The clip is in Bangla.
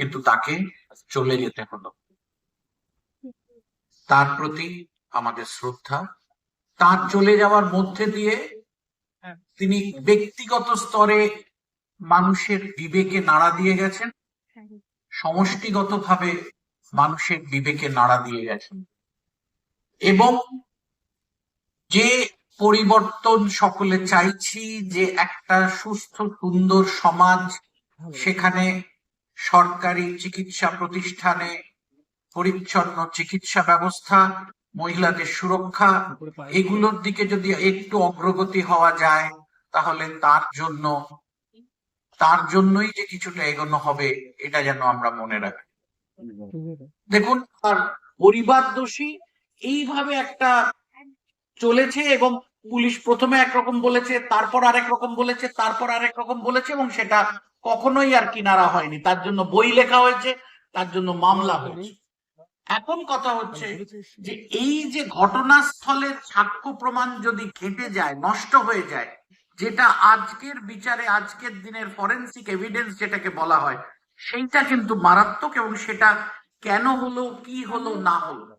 কিন্তু তাকে চলে যেতে হলো। তার প্রতি আমাদের শ্রদ্ধা। তার চলে যাওয়ার মধ্যে দিয়ে তিনি ব্যক্তিগত স্তরে মানুষের বিবেকে নাড়া দিয়ে গেছেন। সমষ্টিগতভাবে মানুষের বিবেকে নাড়া দিয়ে গেছেন। এবং যে পরিবর্তন সকলে চাইছি যে একটা সুস্থ সুন্দর সমাজ সেখানে সরকারি চিকিৎসা প্রতিষ্ঠানে পরিচ্ছন্ন চিকিৎসা ব্যবস্থা, মহিলাদের সুরক্ষা, এগুলোর দিকে যদি একটু অগ্রগতি হওয়া যায়, তাহলে তার জন্য, তার জন্যই যে কিছুটা এগোনো হবে, এটা যেন আমরা মনে রাখি। দেখুন, আর পরিবার দোষী এইভাবে একটা চলেছে এবং পুলিশ প্রথমে একরকম বলেছে, তারপর আরেক রকম বলেছে, তারপর আরেক রকম বলেছে এবং সেটা কখনোই আর কিনারা হয়নি। তার জন্য বই লেখা হয়েছে তার জন্য মামলা হয়েছে। এখন কথা হচ্ছে যে এই যে ঘটনাস্থলের সাক্ষ্য প্রমাণ যদি ঘেটে যায় নষ্ট হয়ে যায় যেটা আজকের বিচারে আজকের দিনের ফরেন্সিক এভিডেন্স যেটাকে বলা হয় সেইটা কিন্তু মারাত্মক এবং সেটা কেন হলো কি হলো না হলো।